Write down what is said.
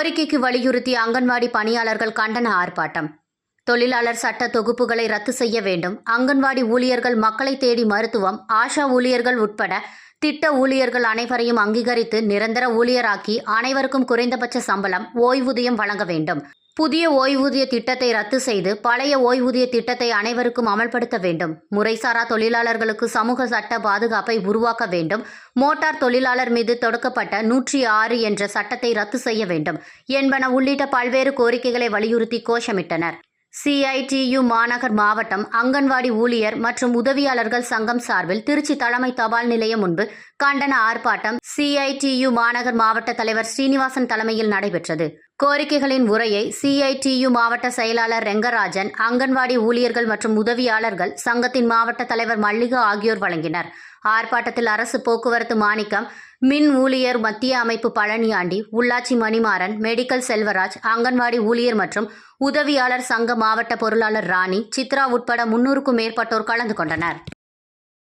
கோரிக்கைக்கு வலியுறுத்தி அங்கன்வாடி பணியாளர்கள் கண்டன ஆர்ப்பாட்டம். தொழிலாளர் சட்ட தொகுப்புகளை ரத்து செய்ய வேண்டும். அங்கன்வாடி ஊழியர்கள் மக்களை தேடி மருத்துவம் ஆஷா ஊழியர்கள் உட்பட திட்ட ஊழியர்கள் அனைவரையும் அங்கீகரித்து நிரந்தர ஊழியராக்கி அனைவருக்கும் குறைந்தபட்ச சம்பளம் ஓய்வூதியம் வழங்க வேண்டும். புதிய ஓய்வூதிய திட்டத்தை ரத்து செய்து பழைய ஓய்வூதிய திட்டத்தை அனைவருக்கும் அமல்படுத்த வேண்டும். முறைசாரா தொழிலாளர்களுக்கு சமூக சட்ட பாதுகாப்பை உருவாக்க வேண்டும். மோட்டார் தொழிலாளர் மீது தொடுக்கப்பட்ட நூற்றி ஆறு என்ற சட்டத்தை ரத்து செய்ய வேண்டும். என்பன உள்ளிட்ட பல்வேறு கோரிக்கைகளை வலியுறுத்தி கோஷமிட்டனர். சிஐடியு மாநகர் மாவட்டம் அங்கன்வாடி ஊழியர் மற்றும் உதவியாளர்கள் சங்கம் சார்பில் திருச்சி தலைமை தபால் நிலையம் முன்பு கண்டன ஆர்ப்பாட்டம் சிஐடியு மாநகர் மாவட்ட தலைவர் ஸ்ரீனிவாசன் தலைமையில் நடைபெற்றது. கோரிக்கைகளின் உரையை சிஐடியு மாவட்ட செயலாளர் ரெங்கராஜன் அங்கன்வாடி ஊழியர்கள் மற்றும் உதவியாளர்கள் சங்கத்தின் மாவட்ட தலைவர் மல்லிகா ஆகியோர் வழங்கினர். ஆர்ப்பாட்டத்தில் அரசு போக்குவரத்து மாணிக்கம் மின் ஊழியர் மத்திய அமைப்பு பழனியாண்டி உள்ளாட்சி மணிமாறன் மெடிக்கல் செல்வராஜ் அங்கன்வாடி ஊழியர் மற்றும் உதவியாளர் சங்க மாவட்ட பொருளாளர் ராணி சித்ரா உட்பட முன்னூறுக்கும் மேற்பட்டோர் கலந்து கொண்டனர்.